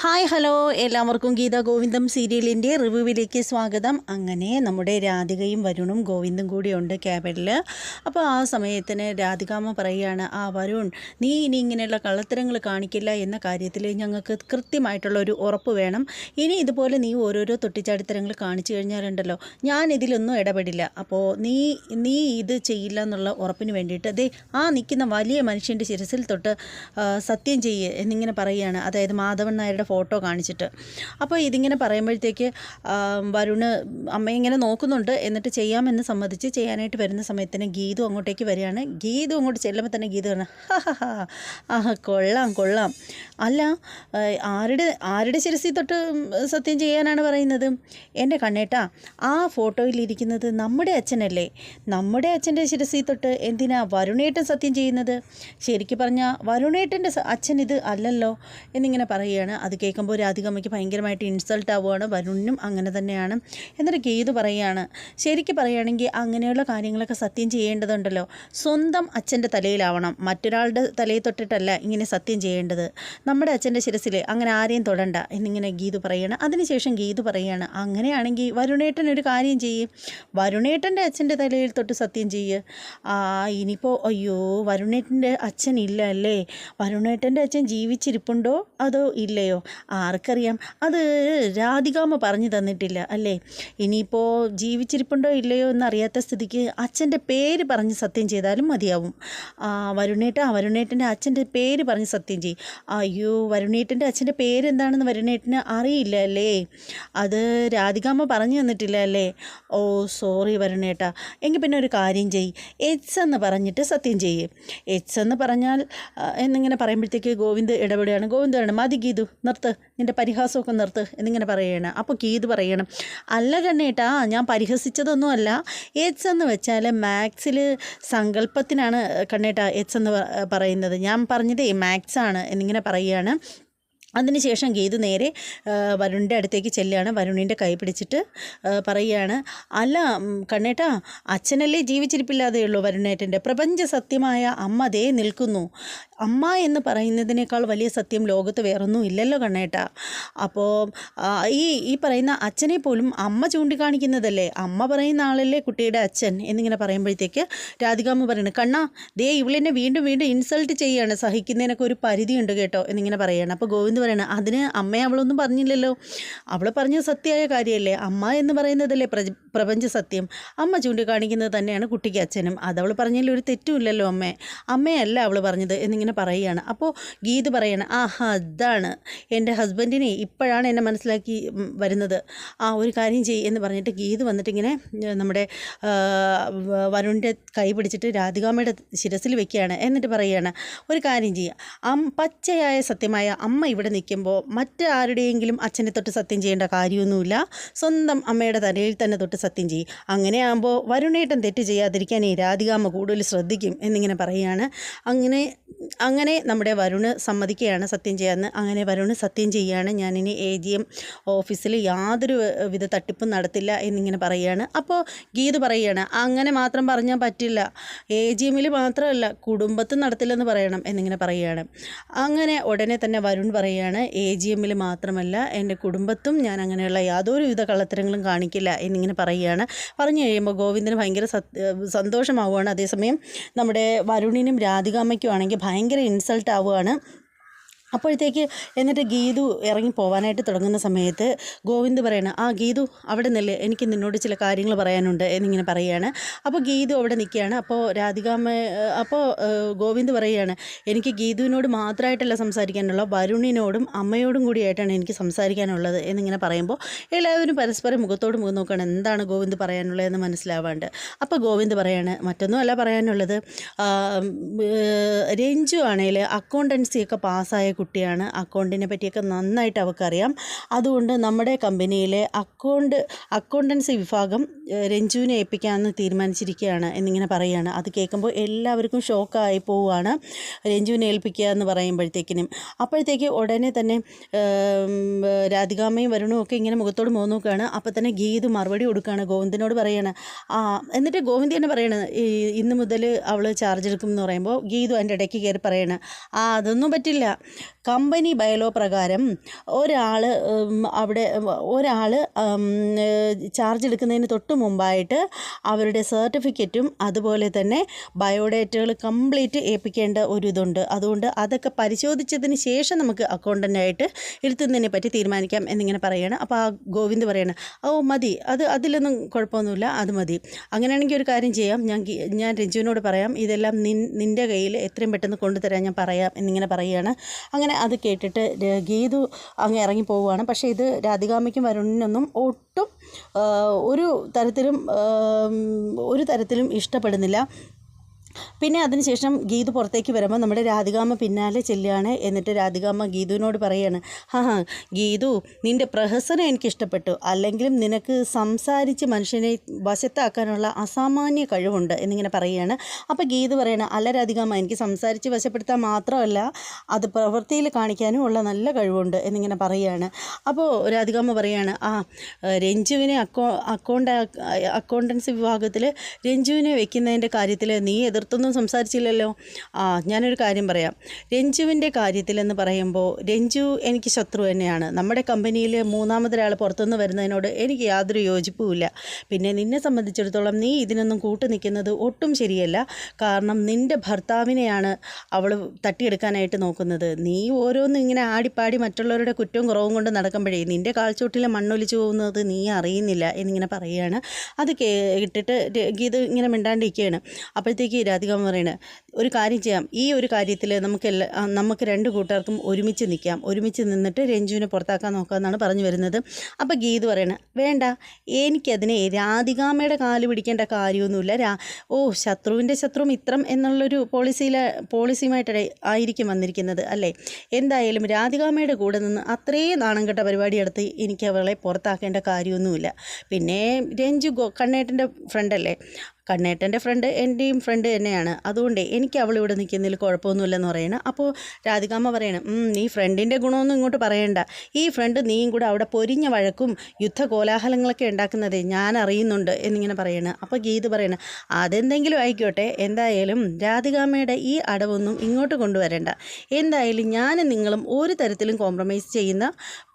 Hi hello. എല്ലാവർക്കും ഗീത ഗോവിന്ദം സീരിയലിന്റെ റിവ്യൂവിലേക്ക് സ്വാഗതം. അങ്ങനെ നമ്മുടെ രാധികയും വരുണും ഗോവിന്ദും കൂടിയുണ്ട് ക്യാബിനിൽ അപ്പോൾ ആ സമയത്തിന് രാധികാമ്മ പറയുകയാണ് ആ വരുൺ നീ ഇനി ഇങ്ങനെയുള്ള കള്ളത്തരങ്ങൾ കാണിക്കില്ല എന്ന കാര്യത്തിൽ ഞങ്ങൾക്ക് കൃത്യമായിട്ടുള്ള ഒരു ഉറപ്പ് വേണം. ഇനി ഇതുപോലെ നീ ഓരോരോ തൊട്ടിച്ചാടിത്തരങ്ങൾ കാണിച്ചു കഴിഞ്ഞാലുണ്ടല്ലോ ഞാൻ ഇതിലൊന്നും ഇടപെടില്ല. അപ്പോൾ നീ നീ ഇത് ചെയ്യില്ല എന്നുള്ള ഉറപ്പിന് വേണ്ടിയിട്ട് ദേ ആ നിൽക്കുന്ന വലിയ മനുഷ്യന്റെ ശിരസിൽ തൊട്ട് സത്യം ചെയ്യേ എന്നിങ്ങനെ പറയുകയാണ്. അതായത് മാധവൻ നായരുടെ ഫോട്ടോ കാണിച്ചിട്ട്. അപ്പോൾ ഇതിങ്ങനെ പറയുമ്പോഴത്തേക്ക് വരുണ് അമ്മ ഇങ്ങനെ നോക്കുന്നുണ്ട്. എന്നിട്ട് ചെയ്യാമെന്ന് സമ്മതിച്ച് ചെയ്യാനായിട്ട് വരുന്ന സമയത്തിന് ഗീതു അങ്ങോട്ടേക്ക് വരികയാണ്. ഗീതു അങ്ങോട്ട് ചെല്ലുമ്പോൾ തന്നെ ഗീതു പറഞ്ഞു ആഹ് കൊള്ളാം കൊള്ളാം. അല്ല ആരുടെ ആരുടെ ശിരസി തൊട്ട് സത്യം ചെയ്യാനാണ് പറയുന്നത്? എന്റെ കണ്ണേട്ടാ ആ ഫോട്ടോയിലിരിക്കുന്നത് നമ്മുടെ അച്ഛനല്ലേ. നമ്മുടെ അച്ഛന്റെ ശിരസി തൊട്ട് എന്തിനാ വരുണേട്ടൻ സത്യം ചെയ്യുന്നത്? ശരിക്കും പറഞ്ഞാൽ വരുണേട്ടന്റെ അച്ഛൻ ഇത് അല്ലല്ലോ എന്നിങ്ങനെ പറയുകയാണ്. അത് കേൾക്കുമ്പോൾ രാധികമ്മയ്ക്ക് ഭയങ്കരമായിട്ട് ഇൻസൾട്ട് ആവുകയാണ്. വരുണിനും അങ്ങനെ തന്നെയാണ്. എന്നിട്ട് ഗീതു പറയുകയാണ് ശരിക്കും പറയുകയാണെങ്കിൽ അങ്ങനെയുള്ള കാര്യങ്ങളൊക്കെ സത്യം ചെയ്യേണ്ടതുണ്ടല്ലോ. സ്വന്തം അച്ഛന്റെ തലയിലാവണം. മറ്റൊരാളുടെ തലയിൽ തൊട്ടിട്ടല്ല ഇങ്ങനെ സത്യം ചെയ്യേണ്ടത്. നമ്മുടെ അച്ഛന്റെ ശിരസിൽ അങ്ങനെ ആരെയും തൊടണ്ട എന്നിങ്ങനെ ഗീതു പറയുകയാണ്. അതിനുശേഷം ഗീതു പറയുകയാണ് അങ്ങനെയാണെങ്കിൽ വരുണേട്ടൻ ഒരു കാര്യം ചെയ്യും. വരുണേട്ടന്റെ അച്ഛന്റെ തലയിൽ തൊട്ട് സത്യം ചെയ്യ്. ആ ഇനിയിപ്പോൾ അയ്യോ വരുണേട്ടന്റെ അച്ഛൻ ഇല്ല അല്ലേ? വരുണേട്ടന്റെ അച്ഛൻ ജീവിച്ചിരിപ്പുണ്ടോ? അതോ ഇല്ലയോ? ആർക്കറിയാം? അത് രാധികാമ്മ പറഞ്ഞു തന്നിട്ടില്ല അല്ലേ? ഇനിയിപ്പോൾ ജീവിച്ചിരിപ്പുണ്ടോ ഇല്ലയോ എന്നറിയാത്ത സ്ഥിതിക്ക് അച്ഛന്റെ പേര് പറഞ്ഞ് സത്യം ചെയ്താലും മതിയാവും. വരുണേട്ട വരുണേട്ടന്റെ അച്ഛന്റെ പേര് പറഞ്ഞ് സത്യം ചെയ്യും. അയ്യോ വരുണേട്ടന്റെ അച്ഛന്റെ പേര് എന്താണെന്ന് വരുണേട്ടന് അറിയില്ല അല്ലേ? അത് രാധികാമ്മ പറഞ്ഞു തന്നിട്ടില്ല അല്ലേ? ഓ സോറി വരുണേട്ട. എങ്കിൽ പിന്നെ ഒരു കാര്യം ചെയ്യ്. എച്ച് എന്ന് പറഞ്ഞിട്ട് സത്യം ചെയ്യ്. എച്ച് എന്ന് പറഞ്ഞാൽ എന്നിങ്ങനെ പറയുമ്പോഴത്തേക്ക് ഗോവിന്ദ് ഇടപെടുകയാണ്. ഗോവിന്ദ് മതി ഗീതു നിർത്ത് നിന്റെ പരിഹാസമൊക്കെ നിർത്ത് എന്നിങ്ങനെ പറയുകയാണ് അപ്പോൾ ഗീത് പറയണം അല്ല കണ്ണേട്ടാ ഞാൻ പരിഹസിച്ചതൊന്നുമല്ല. എച്ച് എന്ന് വെച്ചാൽ മാത്സിൽ സങ്കല്പത്തിനാണ് കണ്ണേട്ടാ എച്ച് എന്ന് പറയുന്നത്. ഞാൻ പറഞ്ഞതേ മാത്സാണ് എന്നിങ്ങനെ പറയുകയാണ് അതിനുശേഷം ഗീതു നേരെ വരുണിന്റെ അടുത്തേക്ക് ചെല്ലുകയാണ്. വരുണിന്റെ കൈ പിടിച്ചിട്ട് പറയുകയാണ് അല്ല കണ്ണേട്ടാ അച്ഛനല്ലേ ജീവിച്ചിരിപ്പില്ലാതെയുള്ളൂ വരുണേട്ടന്റെ പ്രപഞ്ച സത്യമായ അമ്മ ദേ നിൽക്കുന്നു. അമ്മ എന്ന് പറയുന്നതിനേക്കാൾ വലിയ സത്യം ലോകത്ത് വേറൊന്നും ഇല്ലല്ലോ കണ്ണേട്ടാ. അപ്പോൾ ഈ ഈ പറയുന്ന അച്ഛനെ പോലും അമ്മ ചൂണ്ടിക്കാണിക്കുന്നതല്ലേ? അമ്മ പറയുന്ന ആളല്ലേ കുട്ടിയുടെ അച്ഛൻ? എന്നിങ്ങനെ പറയുമ്പോഴത്തേക്ക് രാധികാമ്മ പറയുന്നത് കണ്ണാ ദേ ഇവളെന്നെ വീണ്ടും വീണ്ടും ഇൻസൾട്ട് ചെയ്യുകയാണ് സഹിക്കുന്നതിനൊക്കെ ഒരു പരിധിയുണ്ട് കേട്ടോ. എന്നിങ്ങനെ പറയുകയാണ്. അപ്പോൾ ഗോവിന്ദ് പറയണം. അതിന് അമ്മയെ അവളൊന്നും പറഞ്ഞില്ലല്ലോ. അവൾ പറഞ്ഞ സത്യമായ കാര്യമല്ലേ അമ്മ എന്ന് പറയുന്നതല്ലേ പ്രപഞ്ച സത്യം? അമ്മ ചൂണ്ടിക്കാണിക്കുന്നത് തന്നെയാണ് കുട്ടിക്ക് അച്ഛനും. അതവൾ പറഞ്ഞതിൽ ഒരു തെറ്റുമില്ലല്ലോ അമ്മേ. അമ്മയല്ല അവൾ പറഞ്ഞത് എന്നിങ്ങനെ പറയുകയാണ്. അപ്പോൾ ഗീത് പറയണം ആഹാ അതാണ് എന്റെ ഹസ്ബൻഡിനെ ഇപ്പോഴാണ് എന്നെ മനസ്സിലാക്കി വരുന്നത്. ആ ഒരു കാര്യം ചെയ്യ് എന്ന് പറഞ്ഞിട്ട് ഗീത് വന്നിട്ടിങ്ങനെ നമ്മുടെ ആ, വരുണിന്റെ കൈ പിടിച്ചിട്ട് രാധികാമ്മയുടെ ശിരസിൽ വെക്കുകയാണ്. എന്നിട്ട് പറയുകയാണ് ഒരു കാര്യം ചെയ്യുക അം പച്ചയായ സത്യമായ അമ്മ ഇവിടെ നിൽക്കുമ്പോൾ മറ്റാരുടെയെങ്കിലും അച്ഛനെ തൊട്ട് സത്യം ചെയ്യേണ്ട കാര്യമൊന്നുമില്ല. സ്വന്തം അമ്മയുടെ തലയിൽ തന്നെ തൊട്ട് സത്യം ചെയ്യും. അങ്ങനെയാകുമ്പോൾ വരുണേട്ടൻ തെറ്റ് ചെയ്യാതിരിക്കാൻ ഈ രാധികാമ്മ കൂടുതൽ ശ്രദ്ധിക്കും എന്നിങ്ങനെ പറയുകയാണ്. അങ്ങനെ അങ്ങനെ നമ്മുടെ വരുണ് സമ്മതിക്കുകയാണ് സത്യം ചെയ്യാമെന്ന് അങ്ങനെ വരുണ് സത്യം ചെയ്യുകയാണ്. ഞാനിനി എ ജി എം ഓഫീസിൽ യാതൊരു വിധ തട്ടിപ്പും നടത്തില്ല എന്നിങ്ങനെ പറയുകയാണ്. അപ്പോൾ ഗീത് പറയുകയാണ് അങ്ങനെ മാത്രം പറഞ്ഞാൽ പറ്റില്ല. എ ജി എമ്മിൽ മാത്രമല്ല കുടുംബത്തിൽ നടത്തില്ലെന്ന് പറയണം എന്നിങ്ങനെ പറയുകയാണ്. അങ്ങനെ ഉടനെ തന്നെ വരുൺ പറയുകയാണ് എ ജി എമ്മിൽ മാത്രമല്ല എന്റെ കുടുംബത്തും ഞാൻ അങ്ങനെയുള്ള യാതൊരു വിധ കള്ളത്തരങ്ങളും കാണിക്കില്ല എന്നിങ്ങനെ പറയുകയാണ്. പറഞ്ഞു കഴിയുമ്പോൾ ഗോവിന്ദന് ഭയങ്കര സന്തോഷമാവുകയാണ്. അതേസമയം നമ്മുടെ വരുണിനും രാധികാമ്മയ്ക്കും ആണെങ്കിൽ ഭയങ്കര ഇൻസൾട്ട് ആവുകയാണ്. അപ്പോഴത്തേക്ക് എന്നിട്ട് ഗീതു ഇറങ്ങി പോവാനായിട്ട് തുടങ്ങുന്ന സമയത്ത് ഗോവിന്ദ് പറയണ ആ ഗീതു അവിടെ നിന്നല്ലേ എനിക്ക് നിന്നോട് ചില കാര്യങ്ങൾ പറയാനുണ്ട് എന്നിങ്ങനെ പറയുകയാണ്. അപ്പോൾ ഗീതു അവിടെ നിൽക്കുകയാണ്. അപ്പോൾ രാധികാമ അപ്പോൾ ഗോവിന്ദ് പറയുകയാണ് എനിക്ക് ഗീതുവിനോട് മാത്രമായിട്ടല്ല സംസാരിക്കാനുള്ള വരുണിനോടും അമ്മയോടും കൂടിയായിട്ടാണ് എനിക്ക് സംസാരിക്കാനുള്ളത് എന്നിങ്ങനെ പറയുമ്പോൾ എല്ലാവരും പരസ്പരം മുഖത്തോട് മുഖം നോക്കുകയാണ് എന്താണ് ഗോവിന്ദ് പറയാനുള്ളതെന്ന് മനസ്സിലാവാണ്ട്. അപ്പോൾ ഗോവിന്ദ് പറയാണ് മറ്റൊന്നുമല്ല പറയാനുള്ളത് രഞ്ജു ആണെങ്കിൽ അക്കൗണ്ടൻസിയൊക്കെ പാസ്സായ കുട്ടിയാണ്. അക്കൗണ്ടിനെ പറ്റിയൊക്കെ നന്നായിട്ട് അവൾക്കറിയാം അതുകൊണ്ട് നമ്മുടെ കമ്പനിയിലെ അക്കൗണ്ട് അക്കൗണ്ടൻസി വിഭാഗം രഞ്ജുവിനെ ഏൽപ്പിക്കാമെന്ന് തീരുമാനിച്ചിരിക്കുകയാണ് എന്നിങ്ങനെ പറയുകയാണ്. അത് കേൾക്കുമ്പോൾ എല്ലാവർക്കും ഷോക്കായി പോവുകയാണ് രഞ്ജുവിനെ ഏൽപ്പിക്കുക എന്ന് പറയുമ്പോഴത്തേക്കിനും. അപ്പോഴത്തേക്ക് ഉടനെ തന്നെ രാധികാമയും വരുണും ഒക്കെ ഇങ്ങനെ മുഖത്തോട് മുഖം നോക്കുകയാണ്. അപ്പോൾ തന്നെ ഗീത് മറുപടി കൊടുക്കുകയാണ്. ഗോവിന്ദനോട് പറയാണ് ആ എന്നിട്ട് ഗോവിന്ദ് തന്നെ പറയണത് ഇന്ന് മുതൽ അവൾ ചാർജ് എടുക്കും എന്ന് പറയുമ്പോൾ ഗീതു അതിന്റെ ഇടയ്ക്ക് കയറി പറയണ ആ അതൊന്നും പറ്റില്ല. കമ്പനി ബയലോ പ്രകാരം ഒരാൾ അവിടെ ഒരാൾ ചാർജ് എടുക്കുന്നതിന് തൊട്ട് മുമ്പായിട്ട് അവരുടെ സർട്ടിഫിക്കറ്റും അതുപോലെ തന്നെ ബയോഡേറ്റകൾ കംപ്ലീറ്റ് ഏൽപ്പിക്കേണ്ട ഒരു ഇതുണ്ട് അതുകൊണ്ട് അതൊക്കെ പരിശോധിച്ചതിന് ശേഷം നമുക്ക് അക്കൗണ്ടന്റായിട്ട് ഇരുത്തുന്നതിനെ പറ്റി തീരുമാനിക്കാം എന്നിങ്ങനെ പറയുകയാണ് അപ്പോൾ ആ ഗോവിന്ദ് പറയാണ് ഓ മതി. അത് അതിലൊന്നും കുഴപ്പമൊന്നുമില്ല. അത് മതി. അങ്ങനെയാണെങ്കിൽ ഒരു കാര്യം ചെയ്യാം. ഞാൻ ഞാൻ രഞ്ജുവിനോട് പറയാം ഇതെല്ലാം നിൻ നിന്റെ കയ്യിൽ എത്രയും പെട്ടെന്ന് കൊണ്ടുതരാൻ ഞാൻ പറയാം എന്നിങ്ങനെ പറയുകയാണ് അങ്ങനെ അത് കേട്ടിട്ട് ഗീതു അങ്ങ് ഇറങ്ങി പോവുകയാണ്. പക്ഷേ ഇത് രാധികാമ്മയ്ക്കും വരുണിനൊന്നും ഒട്ടും ഒരു തരത്തിലും ഒരു തരത്തിലും ഇഷ്ടപ്പെടുന്നില്ല. പിന്നെ അതിനുശേഷം ഗീതു പുറത്തേക്ക് വരുമ്പോൾ നമ്മുടെ രാധികാമ്മ പിന്നാലെ ചെല്ലുകയാണ്. എന്നിട്ട് രാധികാമ്മ ഗീതുവിനോട് പറയാണ് ഹാ ഹാ ഗീതു നിന്റെ പ്രഹസനം എനിക്കിഷ്ടപ്പെട്ടു. അല്ലെങ്കിലും നിനക്ക് സംസാരിച്ച് മനുഷ്യനെ വശത്താക്കാനുള്ള അസാമാന്യ കഴിവുണ്ട് എന്നിങ്ങനെ പറയുകയാണ്. അപ്പോൾ ഗീതു പറയണ അല്ല രാധികാമ്മ എനിക്ക് സംസാരിച്ച് വശപ്പെടുത്താൻ മാത്രമല്ല അത് പ്രവൃത്തിയിൽ കാണിക്കാനും ഉള്ള നല്ല കഴിവുണ്ട് എന്നിങ്ങനെ പറയുകയാണ്. അപ്പോൾ രാധികാമ്മ പറയാണ് ആ രഞ്ജുവിനെ അക്കൗ അക്കൗണ്ട് അക്കൗണ്ടൻസി വിഭാഗത്തിൽ രഞ്ജുവിനെ വെക്കുന്നതിന്റെ കാര്യത്തിൽ നീ എതിർത്തൊന്നും സംസാരിച്ചില്ലല്ലോ. ആ ഞാനൊരു കാര്യം പറയാം. രഞ്ജുവിന്റെ കാര്യത്തിലെന്ന് പറയുമ്പോൾ രഞ്ജു എനിക്ക് ശത്രു തന്നെയാണ്. നമ്മുടെ കമ്പനിയിൽ മൂന്നാമതൊരാൾ പുറത്തുനിന്ന് വരുന്നതിനോട് എനിക്ക് യാതൊരു യോജിപ്പുമില്ല. പിന്നെ നിന്നെ സംബന്ധിച്ചിടത്തോളം നീ ഇതിനൊന്നും കൂട്ടു നിൽക്കുന്നത് ഒട്ടും ശരിയല്ല. കാരണം നിന്റെ ഭർത്താവിനെയാണ് അവൾ തട്ടിയെടുക്കാനായിട്ട് നോക്കുന്നത്. നീ ഓരോന്നും ഇങ്ങനെ ആടിപ്പാടി മറ്റുള്ളവരുടെ കുറ്റവും കുറവും കൊണ്ട് നടക്കുമ്പോഴേ നിന്റെ കാൽച്ചൂട്ടിലെ മണ്ണൊലിച്ചു പോകുന്നത് നീ അറിയുന്നില്ല എന്നിങ്ങനെ പറയുകയാണ്. അത് കേട്ടിട്ട് ഗീത ഇങ്ങനെ മിണ്ടാണ്ടിരിക്കുകയാണ്. അപ്പോഴത്തേക്ക് രാധികാമ്മ പറയുന്നത് ഒരു കാര്യം ചെയ്യാം. ഈ ഒരു കാര്യത്തിൽ നമുക്ക് നമുക്ക് രണ്ട് കൂട്ടർക്കും ഒരുമിച്ച് നിൽക്കാം ഒരുമിച്ച് നിന്നിട്ട് രഞ്ജുവിനെ പുറത്താക്കാൻ നോക്കാമെന്നാണ് പറഞ്ഞു വരുന്നത്. അപ്പോൾ ഗീത് പറയണ വേണ്ട എനിക്കതിനെ രാധികാമ്മയുടെ കാൽ പിടിക്കേണ്ട കാര്യമൊന്നുമില്ല. രാ ഓ ശത്രുവിന്റെ ശത്രു മിത്രം എന്നുള്ളൊരു പോളിസിയിലെ പോളിസിയുമായിട്ട് ആയിരിക്കും വന്നിരിക്കുന്നത് അല്ലേ? എന്തായാലും രാധികാമ്മയുടെ കൂടെ നിന്ന് അത്രയും നാണം കെട്ട പരിപാടി എടുത്ത് എനിക്ക് അവളെ പുറത്താക്കേണ്ട കാര്യമൊന്നുമില്ല. പിന്നെ രഞ്ജു കണ്ണേട്ടന്റെ ഫ്രണ്ടല്ലേ കണ്ണേട്ടന്റെ ഫ്രണ്ട് എന്റെയും ഫ്രണ്ട് തന്നെയാണ്. അതുകൊണ്ട് എനിക്ക് അവൾ ഇവിടെ നിൽക്കുന്നതിൽ കുഴപ്പമൊന്നുമില്ലെന്ന് പറയണം. അപ്പോൾ രാധികാമ്മ പറയണം നീ ഫ്രണ്ടിന്റെ ഗുണമൊന്നും ഇങ്ങോട്ട് പറയണ്ട. ഈ ഫ്രണ്ട് നീയും കൂടെ അവിടെ പൊരിഞ്ഞ വഴക്കും യുദ്ധ കോലാഹലങ്ങളൊക്കെ ഉണ്ടാക്കുന്നത് ഞാൻ അറിയുന്നുണ്ട് എന്നിങ്ങനെ പറയണം. അപ്പോൾ ഗീത് പറയണം അതെന്തെങ്കിലും ആയിക്കോട്ടെ എന്തായാലും രാധികാമ്മയുടെ ഈ അടവൊന്നും ഇങ്ങോട്ട് കൊണ്ടുവരണ്ട. എന്തായാലും ഞാനും നിങ്ങളും ഒരു തരത്തിലും കോംപ്രമൈസ് ചെയ്യുന്ന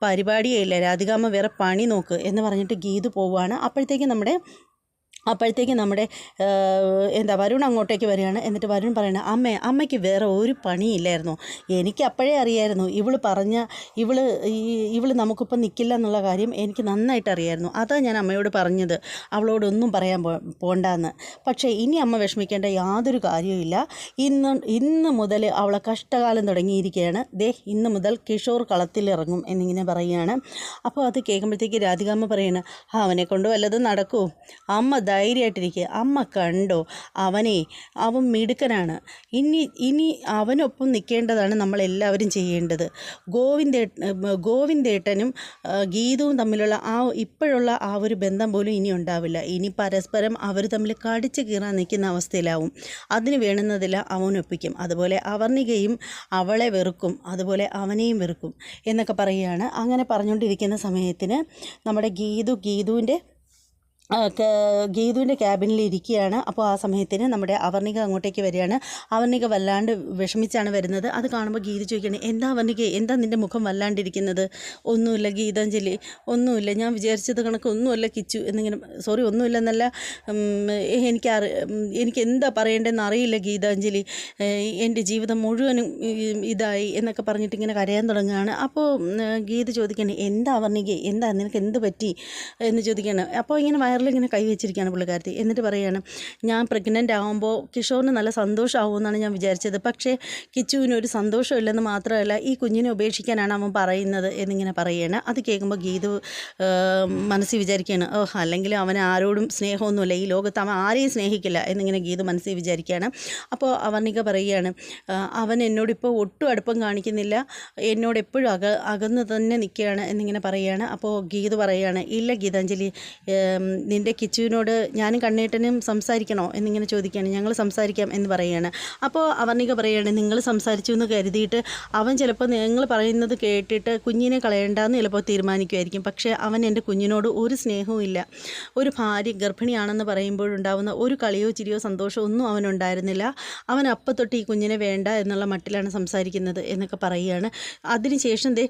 പരിപാടിയേ ഇല്ല. രാധികാമ്മ വേറെ പണി നോക്ക് എന്ന് പറഞ്ഞിട്ട് ഗീത് പോവുകയാണ് അപ്പോഴത്തേക്കും നമ്മുടെ അപ്പോഴത്തേക്ക് നമ്മുടെ എന്താ വരുൺ അങ്ങോട്ടേക്ക് വരികയാണ്. എന്നിട്ട് വരുൺ പറയണ അമ്മേ അമ്മയ്ക്ക് വേറെ ഒരു പണിയില്ലായിരുന്നു. എനിക്ക് അപ്പോഴേ അറിയായിരുന്നു. ഇവൾ പറഞ്ഞ ഇവൾ ഇവൾ നമുക്കിപ്പം നിൽക്കില്ല എന്നുള്ള കാര്യം എനിക്ക് നന്നായിട്ട് അറിയായിരുന്നു. അതാ ഞാൻ അമ്മയോട് പറഞ്ഞത്. അവളോടൊന്നും പറയാൻ പോണ്ടാന്ന്. പക്ഷേ ഇനി അമ്മ വിഷമിക്കേണ്ട യാതൊരു കാര്യവുമില്ല ഇന്ന് ഇന്ന് മുതൽ അവളെ കഷ്ടകാലം തുടങ്ങിയിരിക്കുകയാണ്. ദേ ഇന്ന് മുതൽ കിഷോർ കളത്തിലിറങ്ങും എന്നിങ്ങനെ പറയുകയാണ്. അപ്പോൾ അത് കേൾക്കുമ്പോഴത്തേക്ക് രാധികാമ്മ പറയണ "ആ, അവനെ കൊണ്ട് വല്ലതും നടക്കൂ അമ്മ ധൈര്യമായിട്ടിരിക്കുക. അമ്മ കണ്ടോ? അവനെ അവൻ മിടുക്കനാണ്. ഇനി ഇനി അവനൊപ്പം നിൽക്കേണ്ടതാണ് നമ്മളെല്ലാവരും ചെയ്യേണ്ടത്. ഗോവിന്ദേ ഗോവിന്ദേട്ടനും ഗീതവും തമ്മിലുള്ള ആ ഇപ്പോഴുള്ള ആ ഒരു ബന്ധം പോലും ഇനി ഉണ്ടാവില്ല. ഇനി പരസ്പരം അവർ തമ്മിൽ കടിച്ചു കീറാൻ നിൽക്കുന്ന അവസ്ഥയിലാവും. അതിന് വേണ്ടുന്നതില്ല അവനൊപ്പിക്കും അതുപോലെ അവർണികയും അവളെ വെറുക്കും. അതുപോലെ അവനെയും വെറുക്കും. എന്നൊക്കെ പറയുകയാണ്. അങ്ങനെ പറഞ്ഞുകൊണ്ടിരിക്കുന്ന സമയത്തിന് നമ്മുടെ ഗീതു ഗീതുവിന്റെ ഗീതുവിന്റെ ക്യാബിനിൽ ഇരിക്കുകയാണ്. അപ്പോൾ ആ സമയത്തിന് നമ്മുടെ അവർണിക അങ്ങോട്ടേക്ക് വരികയാണ്. അവർണിക വല്ലാണ്ട് വിഷമിച്ചാണ് വരുന്നത്. അത് കാണുമ്പോൾ ഗീത ചോദിക്കുകയാണ് എന്താ അവർണിക എന്താ നിന്റെ മുഖം വല്ലാണ്ടിരിക്കുന്നത്? ഒന്നുമില്ല ഗീതാഞ്ജലി ഒന്നുമില്ല. ഞാൻ വിചാരിച്ചത് കണക്ക് ഒന്നുമല്ല കിച്ചു എന്നിങ്ങനെ സോറി ഒന്നുമില്ല എന്നല്ല എനിക്ക് അറി എനിക്ക് എന്താ പറയേണ്ടതെന്ന് അറിയില്ല ഗീതാഞ്ജലി. എന്റെ ജീവിതം മുഴുവനും ഇതായി എന്നൊക്കെ പറഞ്ഞിട്ട് ഇങ്ങനെ കരയാൻ തുടങ്ങുകയാണ്. അപ്പോൾ ഗീത ചോദിക്കുകയാണ് എന്താ അവർണിക എന്താ നിനക്ക് എന്ത് പറ്റി? എന്ന് ചോദിക്കുകയാണ്. അപ്പോൾ ഇങ്ങനെ വയറിലിങ്ങനെ കൈ വെച്ചിരിക്കുകയാണ് പുള്ളിക്കാരത്തി. എന്നിട്ട് പറയുകയാണ് ഞാൻ പ്രഗ്നന്റ് ആകുമ്പോൾ കിഷോറിന് നല്ല സന്തോഷമാവുമെന്നാണ് ഞാൻ വിചാരിച്ചത്. പക്ഷേ കിച്ചുവിന് ഒരു സന്തോഷമില്ലെന്ന് മാത്രമല്ല ഈ കുഞ്ഞിനെ ഉപേക്ഷിക്കാനാണ് അവൻ പറയുന്നത് എന്നിങ്ങനെ പറയുകയാണ് അത് കേൾക്കുമ്പോൾ ഗീതു മനസ്സിൽ വിചാരിക്കുകയാണ് ഓ അല്ലെങ്കിൽ അവൻ ആരോടും സ്നേഹമൊന്നുമില്ല. ഈ ലോകത്ത് അവൻ ആരെയും സ്നേഹിക്കില്ല എന്നിങ്ങനെ ഗീതു മനസ്സിൽ വിചാരിക്കുകയാണ്. അപ്പോൾ അവർണിക പറയുകയാണ് അവൻ എന്നോടിപ്പോൾ ഒട്ടും അടുപ്പം കാണിക്കുന്നില്ല. എന്നോട് എപ്പോഴും അക അകന്ന് തന്നെ നിൽക്കുകയാണ് എന്നിങ്ങനെ പറയുകയാണ് അപ്പോൾ ഗീതു പറയുകയാണ് ഇല്ല ഗീതാഞ്ജലി നിന്റെ കിച്ചുവിനോട് ഞാനും കണ്ണേട്ടനും സംസാരിക്കണോ എന്നിങ്ങനെ ചോദിക്കുകയാണ്. ഞങ്ങൾ സംസാരിക്കാം എന്ന് പറയുകയാണ്. അപ്പോൾ അവർണിക പറയുകയാണ് നിങ്ങൾ സംസാരിച്ചു എന്ന് കരുതിയിട്ട് അവൻ ചിലപ്പോൾ നിങ്ങൾ പറയുന്നത് കേട്ടിട്ട് കുഞ്ഞിനെ കളയണ്ടെന്ന് ചിലപ്പോൾ തീരുമാനിക്കുമായിരിക്കും. പക്ഷേ അവൻ എന്റെ കുഞ്ഞിനോട് ഒരു സ്നേഹവും ഇല്ല. ഒരു ഭാര്യ ഗർഭിണിയാണെന്ന് പറയുമ്പോഴുണ്ടാവുന്ന ഒരു കളിയോ ചിരിയോ സന്തോഷമോ ഒന്നും അവനുണ്ടായിരുന്നില്ല. അവൻ അപ്പം തൊട്ട് ഈ കുഞ്ഞിനെ വേണ്ട എന്നുള്ള മട്ടിലാണ് സംസാരിക്കുന്നത് എന്നൊക്കെ പറയുകയാണ്. അതിനുശേഷം ദേ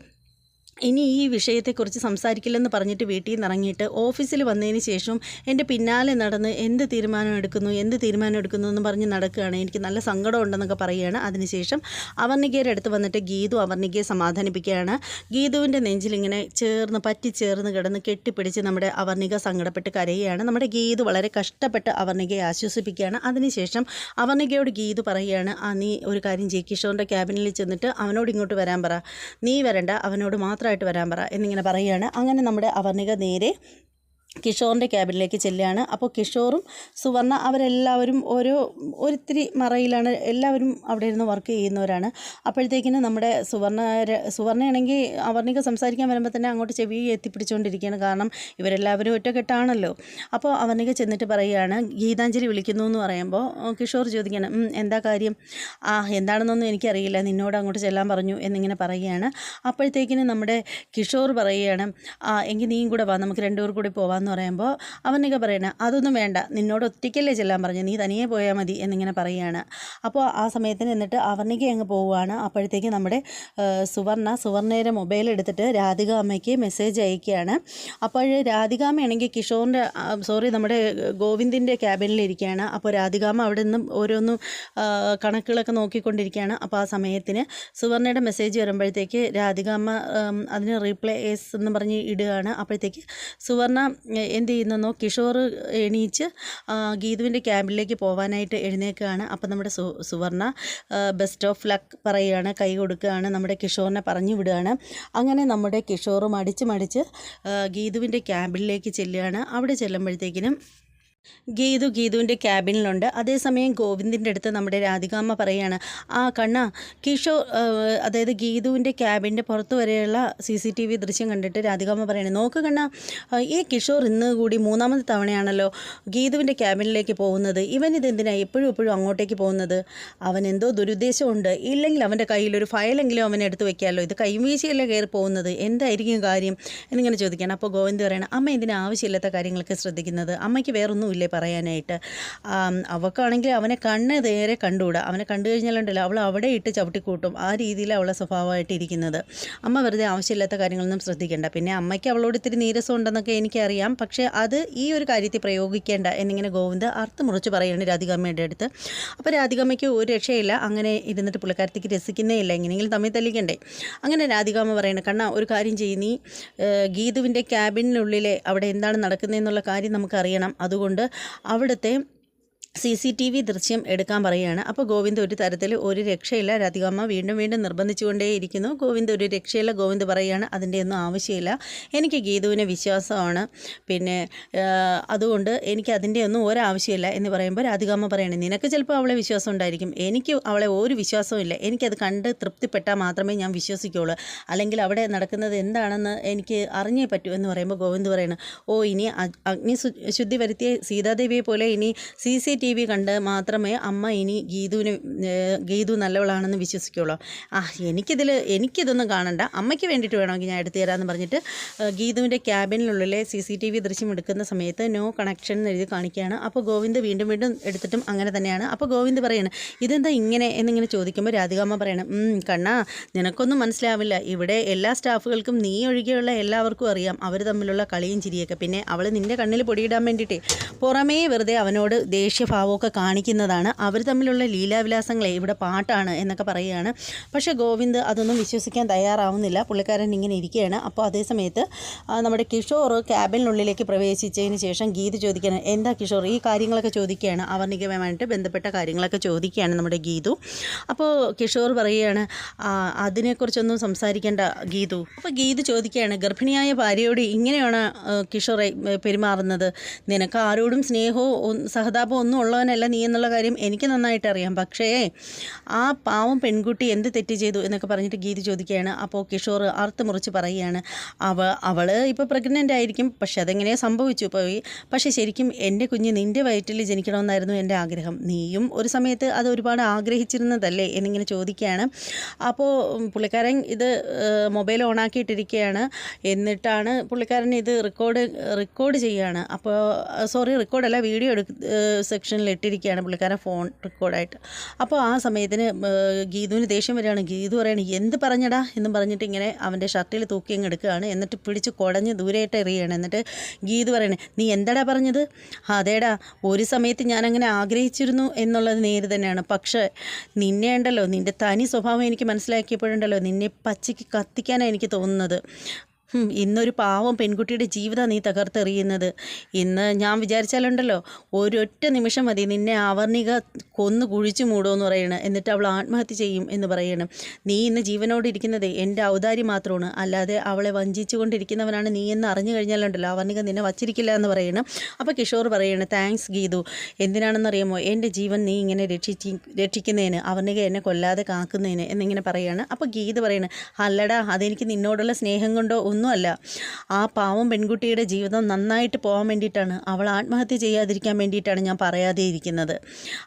ഇനി ഈ വിഷയത്തെക്കുറിച്ച് സംസാരിക്കില്ലെന്ന് പറഞ്ഞിട്ട് വീട്ടിൽ നിന്ന് ഇറങ്ങിയിട്ട് ഓഫീസിൽ വന്നതിന് ശേഷം എന്റെ പിന്നാലെ നടന്ന് എന്ത് തീരുമാനം എടുക്കുന്നു എന്ത് തീരുമാനം എടുക്കുന്നു എന്ന് പറഞ്ഞ് നടക്കുകയാണ്. എനിക്ക് നല്ല സങ്കടം ഉണ്ടെന്നൊക്കെ പറയുകയാണ്. അതിനുശേഷം അവർണികയുടെ അടുത്ത് വന്നിട്ട് ഗീതു അവർണികയെ സമാധാനിപ്പിക്കുകയാണ്. ഗീതുവിന്റെ നെഞ്ചിലിങ്ങനെ ചേർന്ന് പറ്റി ചേർന്ന് കിടന്ന് കെട്ടിപ്പിടിച്ച് നമ്മുടെ അവർണിക സങ്കടപ്പെട്ട് കരയുകയാണ്. നമ്മുടെ ഗീതു വളരെ കഷ്ടപ്പെട്ട് അവർണികയെ ആശ്വസിപ്പിക്കുകയാണ്. അതിനുശേഷം അവർണികയോട് ഗീതു പറയുകയാണ് ആ നീ ഒരു കാര്യം ജെ കിഷോറിന്റെ ക്യാബിനിൽ ചെന്നിട്ട് അവനോട് ഇങ്ങോട്ട് വരാൻ പറ. നീ വരണ്ട. അവനോട് മാത്രമായിട്ട് വരാൻ പറ എന്നിങ്ങനെ പറയുകയാണ്. അങ്ങനെ നമ്മുടെ അവർണിക നേരെ കിഷോറിന്റെ ക്യാബിനിലേക്ക് ചെല്ലുകയാണ്. അപ്പോൾ കിഷോറും സുവർണ അവരെല്ലാവരും ഓരോ ഒരിത്തിരി മറയിലാണ് എല്ലാവരും അവിടെ ഇരുന്ന് വർക്ക് ചെയ്യുന്നവരാണ്. അപ്പോഴത്തേക്കിന് നമ്മുടെ സുവർണ സുവർണയാണെങ്കിൽ അവർണിക സംസാരിക്കാൻ വരുമ്പോൾ തന്നെ അങ്ങോട്ട് ചെവി എത്തിപ്പിടിച്ചുകൊണ്ടിരിക്കുകയാണ്. കാരണം ഇവരെല്ലാവരും ഒറ്റക്കെട്ടാണല്ലോ. അപ്പോൾ അവർണിക ചെന്നിട്ട് പറയുകയാണ് ഗീതാഞ്ജലി വിളിക്കുന്നു എന്ന് പറയുമ്പോൾ കിഷോർ ചോദിക്കണം എന്താ കാര്യം? ആ എന്താണെന്നൊന്നും എനിക്കറിയില്ല. നിന്നോട് അങ്ങോട്ട് ചെല്ലാൻ പറഞ്ഞു എന്നിങ്ങനെ പറയുകയാണ്. അപ്പോഴത്തേക്കിന് നമ്മുടെ കിഷോർ പറയുകയാണ് ആ എങ്കിൽ നീയും കൂടെ വാ. നമുക്ക് രണ്ടുപേർ കൂടി പോവാമെന്ന് പറയുമ്പോൾ അവനൊക്കെ പറയണ അതൊന്നും വേണ്ട നിന്നോട് ഒറ്റയ്ക്കല്ലേ ചെല്ലാൻ പറഞ്ഞു നീ തനിയെ പോയാൽ മതി എന്നിങ്ങനെ പറയുകയാണ്. അപ്പോൾ ആ സമയത്തിന് എന്നിട്ട് അവർണിക അങ്ങ് പോവുകയാണ്. അപ്പോഴത്തേക്ക് നമ്മുടെ സുവർണ സുവർണയുടെ മൊബൈൽ എടുത്തിട്ട് രാധിക അമ്മയ്ക്ക് മെസ്സേജ് അയക്കുകയാണ്. അപ്പോൾ രാധിക രാധികാമ്മയാണെങ്കിൽ കിഷോറിന്റെ സോറി നമ്മുടെ ഗോവിന്ദിന്റെ ക്യാബിനിലിരിക്കുകയാണ് അപ്പോൾ രാധിക അമ്മ അവിടെ നിന്നും ഓരോന്നും കണക്കുകളൊക്കെ നോക്കിക്കൊണ്ടിരിക്കുകയാണ്. അപ്പോൾ ആ സമയത്തിന് സുവർണയുടെ മെസ്സേജ് വരുമ്പോഴത്തേക്ക് രാധിക അമ്മ അതിന് റീപ്ലേ എസ് എന്ന് പറഞ്ഞ് ഇടുകയാണ്. അപ്പോഴത്തേക്ക് സുവർണ എന്ത് ചെയ്യുന്നെന്നോ കിഷോർ എണീച്ച് ഗീതുവിന്റെ ക്യാമ്പിലേക്ക് പോകാനായിട്ട് എഴുന്നേക്കുകയാണ് അപ്പം നമ്മുടെ സു സുവർണ ബെസ്റ്റ് ഓഫ് ലക്ക് പറയുകയാണ് കൈ കൊടുക്കുകയാണ് നമ്മുടെ കിഷോറിനെ പറഞ്ഞു വിടുകയാണ്. അങ്ങനെ നമ്മുടെ കിഷോർ മടിച്ച് മടിച്ച് ഗീതുവിന്റെ ക്യാമ്പിലേക്ക് ചെല്ലുകയാണ്. അവിടെ ചെല്ലുമ്പോഴത്തേക്കിനും ഗീതു ഗീതുവിന്റെ ക്യാബിനിലുണ്ട്. അതേസമയം ഗോവിന്ദിന്റെ അടുത്ത് നമ്മുടെ രാധികാമ്മ പറയാണ് ആ കണ്ണ കിഷോ അതായത് ഗീതുവിന്റെ ക്യാബിന്റെ പുറത്ത് വരെയുള്ള സി സി ടി വി ദൃശ്യം കണ്ടിട്ട് രാധികാമ്മ പറയുന്നത് നോക്ക് കണ്ണ ഈ കിഷോർ ഇന്ന് കൂടി മൂന്നാമത്തെ തവണയാണല്ലോ ഗീതുവിന്റെ ക്യാബിനിലേക്ക് പോകുന്നത്. ഇവൻ ഇതെന്തിനാണ് എപ്പോഴും എപ്പോഴും അങ്ങോട്ടേക്ക് പോകുന്നത്? അവൻ എന്തോ ദുരുദ്ദേശമുണ്ട്. ഇല്ലെങ്കിൽ അവന്റെ കയ്യിലൊരു ഫയലെങ്കിലും അവൻ എടുത്ത് വെക്കാമല്ലോ. ഇത് കൈവീശിയല്ലേ കയറി പോകുന്നത്? എന്തായിരിക്കും കാര്യം? എന്നിങ്ങനെ ചോദിക്കുകയാണ്. അപ്പോൾ ഗോവിന്ദ് പറയണം അമ്മ ഇതിന് ആവശ്യമില്ലാത്ത കാര്യങ്ങളൊക്കെ ശ്രദ്ധിക്കുന്നത്? അമ്മയ്ക്ക് വേറൊന്നുമില്ലേ പറയാനായിട്ട്. അവൾക്കാണെങ്കിൽ അവനെ കണ്ണ് നേരെ കണ്ടുകൂടാ. അവനെ കണ്ടു കഴിഞ്ഞാലുണ്ടല്ലോ അവൾ അവിടെ ഇട്ട് ചവിട്ടിക്കൂട്ടും. ആ രീതിയിൽ അവളെ സ്വഭാവമായിട്ട് ഇരിക്കുന്നത്. അമ്മ വെറുതെ ആവശ്യമില്ലാത്ത കാര്യങ്ങളൊന്നും ശ്രദ്ധിക്കേണ്ട. പിന്നെ അമ്മയ്ക്ക് അവളോട് ഇത്തിരി നീരസം ഉണ്ടെന്നൊക്കെ എനിക്കറിയാം. പക്ഷേ അത് ഈ ഒരു കാര്യത്തിൽ പ്രയോഗിക്കേണ്ട എന്നിങ്ങനെ ഗോവിന്ദ് അർത്ഥം മുറിച്ച് പറയുകയാണ് രാധികാമ്മയുടെ അടുത്ത്. അപ്പോൾ രാധികാമ്മയ്ക്ക് ഒരു രക്ഷയില്ല. അങ്ങനെ ഇരുന്നിട്ട് പുള്ളിക്കാരത്തേക്ക് രസിക്കുന്നേ ഇല്ല. എങ്ങനെയെങ്കിലും തമ്മിൽ തല്ലിക്കണ്ടേ അങ്ങനെ രാധികാമ്മ പറയണ കണ്ണ ഒരു കാര്യം ചെയ്യുന്നീ നീ ഗീതുവിന്റെ ക്യാബിനുള്ളിലെ അവിടെ എന്താണ് നടക്കുന്നതെന്നുള്ള കാര്യം നമുക്കറിയണം. അതുകൊണ്ട് അവിടുത്തെ സി സി ടി വി ദൃശ്യം എടുക്കാൻ പറയുകയാണ്. അപ്പോൾ ഗോവിന്ദ് ഒരു തരത്തിൽ ഒരു രക്ഷയില്ല. രാധികാമ്മ വീണ്ടും വീണ്ടും നിർബന്ധിച്ചുകൊണ്ടേയിരിക്കുന്നു. ഗോവിന്ദ് ഒരു രക്ഷയില്ല. ഗോവിന്ദ് പറയുകയാണ് അതിന്റെ ഒന്നും ആവശ്യമില്ല. എനിക്ക് ഗീതുവിനെ വിശ്വാസമാണ്. പിന്നെ അതുകൊണ്ട് എനിക്ക് അതിന്റെ ഒന്നും ഒരാവശ്യമില്ല എന്ന് പറയുമ്പോൾ രാധികാമ്മ പറയണേ നിനക്ക് ചിലപ്പോൾ അവളെ വിശ്വാസം ഉണ്ടായിരിക്കും. എനിക്ക് അവളെ ഒരു വിശ്വാസവും ഇല്ല. എനിക്കത് കണ്ട് തൃപ്തിപ്പെട്ടാൽ മാത്രമേ ഞാൻ വിശ്വസിക്കുകയുള്ളൂ. അല്ലെങ്കിൽ അവിടെ നടക്കുന്നത് എന്താണെന്ന് എനിക്ക് അറിഞ്ഞേ പറ്റൂ. എന്ന് പറയുമ്പോൾ ഗോവിന്ദ് പറയണം ഓ ഇനി അഗ്നി ശുദ്ധി വരുത്തിയ സീതാദേവിയെ പോലെ ഇനി സി സി ടി വി കണ്ട് മാത്രമേ അമ്മ ഇനി ഗീതുവിന് ഗീതു നല്ലവളാണെന്ന് വിശ്വസിക്കുള്ളൂ. ആ എനിക്കിതിൽ എനിക്കിതൊന്നും കാണണ്ട. അമ്മയ്ക്ക് വേണ്ടിയിട്ട് വേണമെങ്കിൽ ഞാൻ എടുത്തു തരാമെന്ന് പറഞ്ഞിട്ട് ഗീതുവിന്റെ ക്യാബിനുള്ളിലെ സി സി ടി വി ദൃശ്യം എടുക്കുന്ന സമയത്ത് നോ കണക്ഷൻ എന്ന് എഴുതി കാണിക്കുകയാണ്. അപ്പോൾ ഗോവിന്ദ് വീണ്ടും വീണ്ടും എടുത്തിട്ടും അങ്ങനെ തന്നെയാണ്. അപ്പോൾ ഗോവിന്ദ് പറയാണ് ഇതെന്താ ഇങ്ങനെ? എന്നിങ്ങനെ ചോദിക്കുമ്പോൾ രാധികാമ്മ പറയണം കണ്ണ നിനക്കൊന്നും മനസ്സിലാവില്ല. ഇവിടെ എല്ലാ സ്റ്റാഫുകൾക്കും നീ ഒഴികെയുള്ള എല്ലാവർക്കും അറിയാം. അവർ തമ്മിലുള്ള കളിയും ചിരിയൊക്കെ. പിന്നെ അവൾ നിന്റെ കണ്ണിൽ പൊടിയിടാൻ വേണ്ടിയിട്ടേ. പുറമേ വെറുതെ അവനോട് ദേഷ്യഭാവമൊക്കെ കാണിക്കുന്നതാണ്. അവർ തമ്മിലുള്ള ലീലാവിലാസങ്ങളെ ഇവിടെ പാട്ടാണ് എന്നൊക്കെ പറയുകയാണ്. പക്ഷേ ഗോവിന്ദ് അതൊന്നും വിശ്വസിക്കാൻ തയ്യാറാവുന്നില്ല. പുള്ളിക്കാരൻ ഇങ്ങനെ ഇരിക്കുകയാണ്. അപ്പോൾ അതേ സമയത്ത് നമ്മുടെ കിഷോർ ക്യാബിനുള്ളിലേക്ക് പ്രവേശിച്ചതിന് ശേഷം ഗീത് ചോദിക്കുകയാണ് എന്താ കിഷോർ ഈ കാര്യങ്ങളൊക്കെ ചോദിക്കുകയാണ്. അവർണികമായിട്ട് ബന്ധപ്പെട്ട കാര്യങ്ങളൊക്കെ ചോദിക്കുകയാണ് നമ്മുടെ ഗീതു. അപ്പോൾ കിഷോർ പറയുകയാണ് "ആ, അതിനെക്കുറിച്ചൊന്നും സംസാരിക്കേണ്ട ഗീതു. അപ്പോൾ ഗീതു ചോദിക്കുകയാണ് ഗർഭിണിയായ ഭാര്യയോട് ഇങ്ങനെയാണ് കിഷോറെ പെരുമാറുന്നത്? നിനക്ക് ആരോടും സ്നേഹവും സഹതാപവും ഒന്നും ഉള്ളവനല്ല നീ എന്നുള്ള കാര്യം എനിക്ക് നന്നായിട്ട് അറിയാം. പക്ഷേ ആ പാവം പെൺകുട്ടി എന്ത് തെറ്റ് ചെയ്തു എന്നൊക്കെ പറഞ്ഞിട്ട് ഗീതി ചോദിക്കുകയാണ്. അപ്പോൾ കിഷോർ അറുത്ത് മുറിച്ച് പറയുകയാണ് അവ അവൾ ഇപ്പോൾ പ്രഗ്നന്റ് ആയിരിക്കും. പക്ഷെ അതെങ്ങനെയാണ് സംഭവിച്ചു പോയി. പക്ഷേ ശരിക്കും എന്റെ കുഞ്ഞ് നിന്റെ വയറ്റിൽ ജനിക്കണമെന്നായിരുന്നു എന്റെ ആഗ്രഹം. നീയും ഒരു സമയത്ത് അത് ഒരുപാട് ആഗ്രഹിച്ചിരുന്നതല്ലേ? എന്നിങ്ങനെ ചോദിക്കുകയാണ്. അപ്പോൾ പുള്ളിക്കാരൻ ഇത് മൊബൈൽ ഓണാക്കിയിട്ടിരിക്കുകയാണ് എന്നിട്ടാണ് പുള്ളിക്കാരൻ ഇത് റെക്കോർഡ് റെക്കോർഡ് ചെയ്യുകയാണ്. അപ്പോൾ സോറി റെക്കോർഡല്ല വീഡിയോ എടുക്ക സെക്ഷനിൽ ഇട്ടിരിക്കുകയാണ് പുള്ളിക്കാരൻ ഫോൺ റെക്കോർഡായിട്ട് അപ്പോൾ ആ സമയത്തിന് ഗീതുവിന് ദേഷ്യം വരികയാണ്. ഗീതു പറയാണ് എന്ത് പറഞ്ഞടാ? എന്നും പറഞ്ഞിട്ട് ഇങ്ങനെ അവന്റെ ഷർട്ടിൽ തൂക്കി അങ്ങ് എടുക്കുകയാണ്. എന്നിട്ട് പിടിച്ച് കുടഞ്ഞ് ദൂരെയായിട്ട് എറിയുകയാണ്. എന്നിട്ട് ഗീതു പറയണേ നീ എന്താടാ പറഞ്ഞത്? അതേടാ ഒരു സമയത്ത് ഞാനങ്ങനെ ആഗ്രഹിച്ചിരുന്നു എന്നുള്ളത് നേര് തന്നെയാണ്. പക്ഷേ നിന്നെ ഉണ്ടല്ലോ നിന്റെ തനി സ്വഭാവം എനിക്ക് മനസ്സിലാക്കിയപ്പോഴുണ്ടല്ലോ നിന്നെ പച്ചയ്ക്ക് കത്തിക്കാനാണ് എനിക്ക് തോന്നുന്നത്. ഇന്നൊരു പാവം പെൺകുട്ടിയുടെ ജീവിതം നീ തകർത്തെറിയുന്നത്. ഇന്ന് ഞാൻ വിചാരിച്ചാലുണ്ടല്ലോ ഒരൊറ്റ നിമിഷം മതി നിന്നെ ആവർണിക കൊന്നു കുഴിച്ചു മൂടുമെന്ന് പറയണം. എന്നിട്ട് അവൾ ആത്മഹത്യ ചെയ്യും എന്ന് പറയണം. നീ ഇന്ന് ജീവനോട് ഇരിക്കുന്നത് എന്റെ ഔദാര്യം മാത്രമാണ്. അല്ലാതെ അവളെ വഞ്ചിച്ചുകൊണ്ടിരിക്കുന്നവനാണ് നീ എന്ന് അറിഞ്ഞു കഴിഞ്ഞാലുണ്ടല്ലോ ആവർണിക നിന്നെ വച്ചിരിക്കില്ല എന്ന് പറയണം. അപ്പോൾ കിഷോർ പറയണം താങ്ക്സ് ഗീതു. എന്തിനാണെന്നറിയാമോ? എന്റെ ജീവൻ നീ ഇങ്ങനെ രക്ഷിച്ച് രക്ഷിക്കുന്നതിന് അവർണിക എന്നെ കൊല്ലാതെ കാക്കുന്നതിന് എന്നിങ്ങനെ പറയാണ്. അപ്പോൾ ഗീത് പറയണം അല്ലടാ അതെനിക്ക് നിന്നോടുള്ള സ്നേഹം കൊണ്ടോ ഒന്നുമല്ല. ആ പാവം പെൺകുട്ടിയുടെ ജീവിതം നന്നായിട്ട് പോകാൻ വേണ്ടിയിട്ടാണ്. അവൾ ആത്മഹത്യ ചെയ്യാതിരിക്കാൻ വേണ്ടിയിട്ടാണ് ഞാൻ പറയാതെ ഇരിക്കുന്നത്.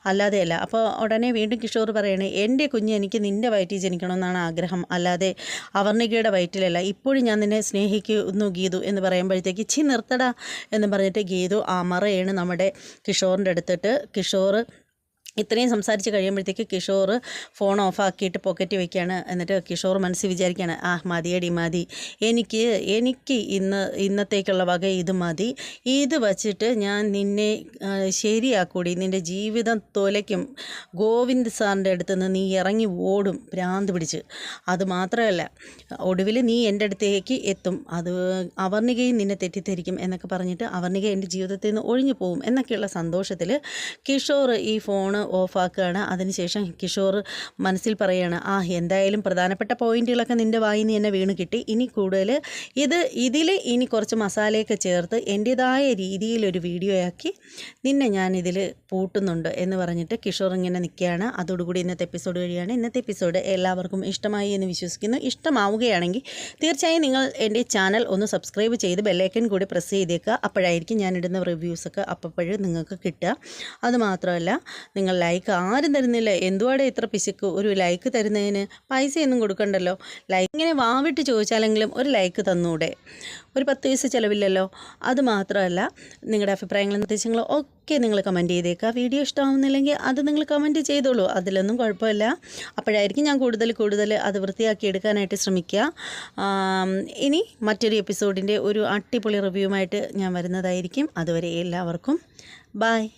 അല്ലാതെയല്ല. അപ്പോൾ ഉടനെ വീണ്ടും കിഷോർ പറയണേ എന്റെ കുഞ്ഞ് എനിക്ക് നിന്റെ വയറ്റിൽ ജനിക്കണമെന്നാണ് ആഗ്രഹം. അല്ലാതെ അവർണികയുടെ വയറ്റിലല്ല. ഇപ്പോഴും ഞാൻ നിന്നെ സ്നേഹിക്കുന്നു ഗീതു എന്ന് പറയുമ്പോഴത്തേക്ക് ചി നിർത്തടാ എന്ന് പറഞ്ഞിട്ട് ഗീതു അമറയാണ് നമ്മുടെ കിഷോറിന്റെ അടുത്തിട്ട്. കിഷോർ ഇത്രയും സംസാരിച്ച് കഴിയുമ്പോഴത്തേക്ക് കിഷോർ ഫോൺ ഓഫാക്കിയിട്ട് പോക്കറ്റ് വയ്ക്കുകയാണ് എന്നിട്ട് കിഷോർ മനസ്സിൽ വിചാരിക്കുകയാണ് ആ മതിയടി മതി. എനിക്ക് എനിക്ക് ഇന്ന് ഇന്നത്തേക്കുള്ള വക ഇത് മതി. ഇത് വച്ചിട്ട് ഞാൻ നിന്നെ ശരിയാക്കൂടി. നിന്റെ ജീവിതം തൊലയ്ക്കും. ഗോവിന്ദ് സാറിന്റെ അടുത്ത് നിന്ന് നീ ഇറങ്ങി ഓടും ഭ്രാന്ത് പിടിച്ച്. അത് മാത്രമല്ല ഒടുവിൽ നീ എന്റെ അടുത്തേക്ക് എത്തും. അത് അവർണികയും നിന്നെ തെറ്റിദ്ധരിക്കും എന്നൊക്കെ പറഞ്ഞിട്ട് അവർണിക എന്റെ ജീവിതത്തിൽ നിന്ന് ഒഴിഞ്ഞു പോകും എന്നൊക്കെയുള്ള സന്തോഷത്തിൽ കിഷോർ ഈ ഫോണ് ഓഫാക്കുകയാണ്. അതിനുശേഷം കിഷോർ മനസ്സിൽ പറയുകയാണ് ആ എന്തായാലും പ്രധാനപ്പെട്ട പോയിന്റുകളൊക്കെ നിന്റെ വായിൽ നിന്ന് തന്നെ വീണ് കിട്ടി. ഇനി കൂടുതൽ ഇത് ഇതിൽ ഇനി കുറച്ച് മസാലയൊക്കെ ചേർത്ത് എന്റേതായ രീതിയിലൊരു വീഡിയോ ആക്കി നിന്നെ ഞാനിതിൽ പൂട്ടുന്നുണ്ട് എന്ന് പറഞ്ഞിട്ട് കിഷോർ ഇങ്ങനെ നിൽക്കുകയാണ്. അതോടുകൂടി ഇന്നത്തെ എപ്പിസോഡ് കഴിയാണ് ഇന്നത്തെ എപ്പിസോഡ് എല്ലാവർക്കും ഇഷ്ടമായി എന്ന് വിശ്വസിക്കുന്നു. ഇഷ്ടമാവുകയാണെങ്കിൽ തീർച്ചയായും നിങ്ങൾ എന്റെ ചാനൽ ഒന്ന് സബ്സ്ക്രൈബ് ചെയ്ത് ബെല്ലൈക്കൻ കൂടി പ്രസ് ചെയ്തേക്കുക. അപ്പോഴായിരിക്കും ഞാനിടുന്ന റിവ്യൂസൊക്കെ അപ്പോഴും നിങ്ങൾക്ക് കിട്ടുക. അതുമാത്രമല്ല നിങ്ങൾ ലൈക്ക് ആരും തരുന്നില്ല. എന്തുവാടെ ഇത്ര പിശുക്ക്? ഒരു ലൈക്ക് തരുന്നതിന് പൈസയൊന്നും കൊടുക്കണ്ടല്ലോ. ലൈക്ക് ഇങ്ങനെ വാവിട്ട് ചോദിച്ചാലെങ്കിലും ഒരു ലൈക്ക് തന്നൂടെ. ഒരു പത്ത് പൈസ ചിലവില്ലല്ലോ. അത് മാത്രമല്ല നിങ്ങളുടെ അഭിപ്രായങ്ങളും നിർദ്ദേശങ്ങളും ഒക്കെ നിങ്ങൾ കമന്റ് ചെയ്തേക്കുക വീഡിയോ ഇഷ്ടമാവുന്നില്ലെങ്കിൽ അത് നിങ്ങൾ കമന്റ് ചെയ്തോളൂ. അതിലൊന്നും കുഴപ്പമില്ല. അപ്പോഴായിരിക്കും ഞാൻ കൂടുതൽ കൂടുതൽ അത് വൃത്തിയാക്കി എടുക്കാനായിട്ട് ശ്രമിക്കുക. ഇനി മറ്റൊരു എപ്പിസോഡിന്റെ ഒരു അടിപൊളി റിവ്യൂമായിട്ട് ഞാൻ വരുന്നതായിരിക്കും. അതുവരെ എല്ലാവർക്കും ബായ്